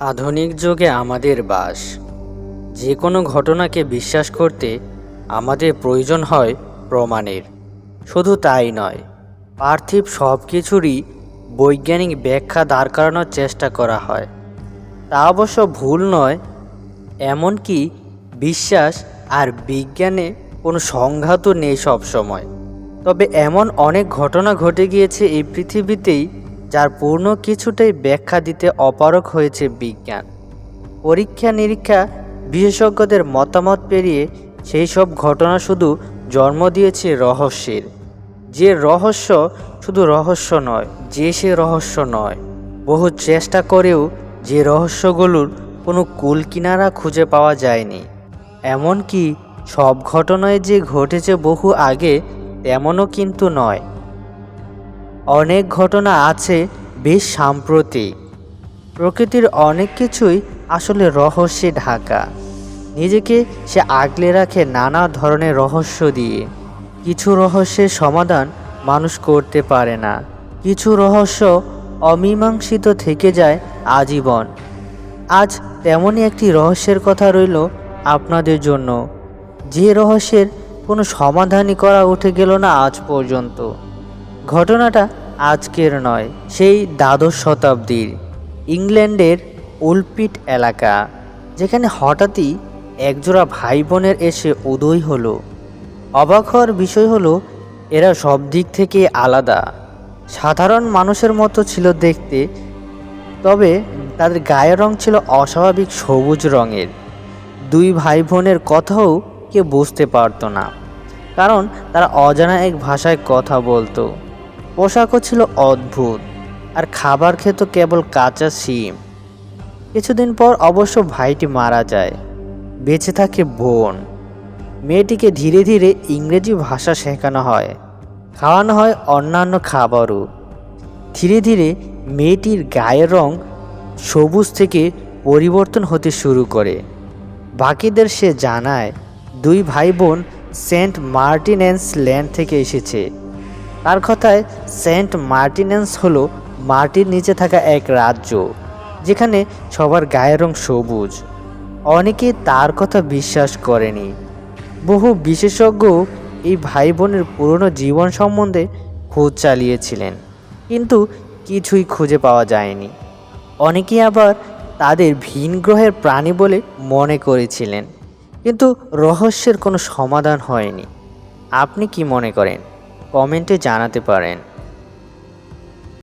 আধুনিক যুগে আমাদের বাস। যে কোনো ঘটনাকে বিশ্বাস করতে আমাদের প্রয়োজন হয় প্রমাণের। শুধু তাই নয়, পার্থিব সব কিছুরই বৈজ্ঞানিক ব্যাখ্যা দাঁড় করানোর চেষ্টা করা হয়। তা অবশ্য ভুল নয়, এমনকি বিশ্বাস আর বিজ্ঞানে কোনো সংঘাতও নেই সব সময় তবে এমন অনেক ঘটনা ঘটে গিয়েছে এই পৃথিবীতেই যার পূর্ণ কিছুটাই ব্যাখ্যা দিতে অপারক হয়েছে বিজ্ঞান। পরীক্ষা নিরীক্ষা বিশেষজ্ঞদের মতামত পেরিয়ে সেই সব ঘটনা শুধু জন্ম দিয়েছে রহস্যের। যে রহস্য শুধু রহস্য নয়, যে সে রহস্য নয়, বহু চেষ্টা করেও যে রহস্যগুলোর কোনো কুল কিনারা খুঁজে পাওয়া যায়নি। এমনকি সব ঘটনায় যে ঘটেছে বহু আগে, তেমনও কিন্তু নয়। অনেক ঘটনা আছে বেশ সাম্প্রতিক। প্রকৃতির অনেক কিছুই আসলে রহস্যে ঢাকা। নিজেকে সে আগলে রাখে নানা ধরনের রহস্য দিয়ে। কিছু রহস্যের সমাধান মানুষ করতে পারে না। কিছু রহস্য অমীমাংসিত থেকে যায় আজীবন। আজ তেমনই একটি রহস্যের কথা রইল আপনাদের জন্য। যে রহস্যের কোনো সমাধানই করা উঠে গেল না আজ পর্যন্ত। ঘটনাটা আজকের নয়, সেই দ্বাদশ শতাব্দীর ইংল্যান্ডের উলপিট এলাকা, যেখানে হঠাৎই একজোড়া ভাই বোনের এসে উদয় হলো। অবাক হওয়ার বিষয় হলো, এরা সব দিক থেকে আলাদা। সাধারণ মানুষের মতো ছিল দেখতে, তবে তাদের গায়ের রং ছিল অস্বাভাবিক সবুজ রঙের। দুই ভাই বোনের কথাও কেউ বুঝতে পারতো না, কারণ তারা অজানা এক ভাষায় কথা বলতো। পোশাকও ছিল অদ্ভুত, আর খাবার খেত কেবল কাঁচা শিম। কিছুদিন পর অবশ্য ভাইটি মারা যায়, বেঁচে থাকে বোন। মেয়েটিকে ধীরে ধীরে ইংরেজি ভাষা শেখানো হয়, খাওয়ানো হয় অন্যান্য খাবারও। ধীরে ধীরে মেয়েটির গায়ের রং সবুজ থেকে পরিবর্তন হতে শুরু করে। বাকিদের সে জানায়, দুই ভাই বোন সেন্ট মার্টিনেন্স ল্যান্ড থেকে এসেছে। তার কথায় সেন্ট মার্টিনেন্স হলো মাটির নিচে থাকা এক রাজ্য, যেখানে সবার গায়ের রং সবুজ। অনেকে তার কথা বিশ্বাস করেনি। বহু বিশেষজ্ঞ এই ভাই বোনের পুরনো জীবন সম্বন্ধে খোঁজ চালিয়েছিলেন, কিন্তু কিছুই খুঁজে পাওয়া যায়নি। অনেকে আবার তাদের ভিন গ্রহের প্রাণী বলে মনে করেছিলেন, কিন্তু রহস্যের কোনো সমাধান হয়নি। আপনি কি মনে করেন? কমেন্টে জানাতে পারেন।